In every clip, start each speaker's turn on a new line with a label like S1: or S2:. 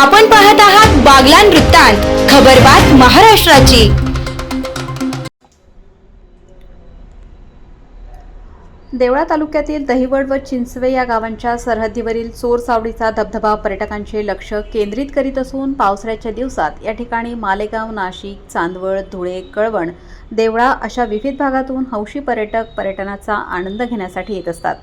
S1: आपण पाहत आहात बागलान वृत्तांत खबरबात महाराष्ट्राची.
S2: देवळा तालुक्यातील दहिवड व चिंचवे या गावांच्या सरहद्दीवरील चोर सावडीचा धबधबा पर्यटकांचे लक्ष केंद्रित करीत असून पावसाळ्याच्या दिवसात या ठिकाणी मालेगाव नाशिक चांदवड धुळे कळवण देवळा अशा विविध भागातून हौशी पर्यटक पर्यटनाचा आनंद घेण्यासाठी येत असतात.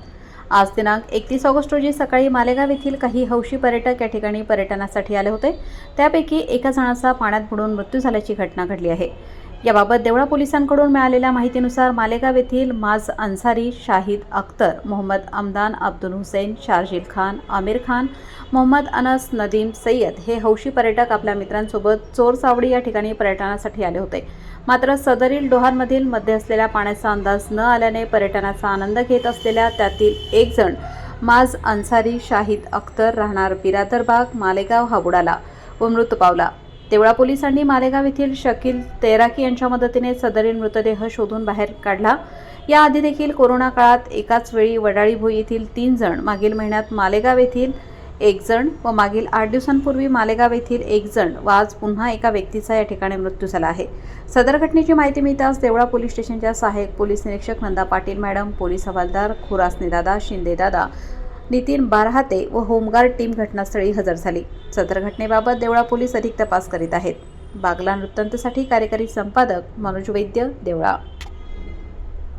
S2: आज दिनांक एकतीस ऑगस्ट रोजी सकाळी मालेगाव येथील काही हौशी पर्यटक या ठिकाणी पर्यटनासाठी आले होते. त्यापैकी एका जणाचा पाण्यात बुडून मृत्यू झाल्याची घटना घडली आहे. याबाबत देवळा पोलिसांकडून मिळालेल्या माहितीनुसार मालेगाव येथील माज अन्सारी शाहिद अख्तर मोहम्मद अमदान अब्दुल हुसेन शार्जिल खान आमिर खान मोहम्मद अनस नदीम सय्यद हे हौशी पर्यटक आपल्या मित्रांसोबत चोर सावडी या ठिकाणी पर्यटनासाठी आले होते. मात्र सदरील डोहांमधील मध्ये असलेल्या पाण्याचा अंदाज न आल्याने पर्यटनाचा आनंद घेत असलेल्या त्यातील एक जण माज अन्सारी शाहिद अख्तर राहणार बिरादरबाग मालेगाव हा बुडाला व मृत पावला. देवळा पोलिसांनी मालेगाव येथील शकील तेराकी यांच्या मदतीने सदरील मृतदेह शोधून बाहेर काढला. याआधी देखील कोरोना काळात एकाच वेळी वडाळी भोई येथील तीन जण मागील महिन्यात मालेगाव येथील एक जण व मागील आठ दिवसांपूर्वी मालेगाव येथील एक जण व आज पुन्हा एका व्यक्तीचा या ठिकाणी मृत्यू झाला आहे. सदर घटनेची माहिती मिळताच देवळा पोलीस स्टेशनच्या सहाय्यक पोलीस निरीक्षक नंदा पाटील मॅडम पोलीस हवालदार खुरासनेदादा शिंदेदादा नितीन बारहाते व होमगार्ड टीम घटनास्थळी हजर झाली. सदर घटनेबाबत देवळा पोलीस अधिक तपास करीत आहेत. बागला वृत्तांतसाठी कार्यकारी संपादक मनोज वैद्य देवळा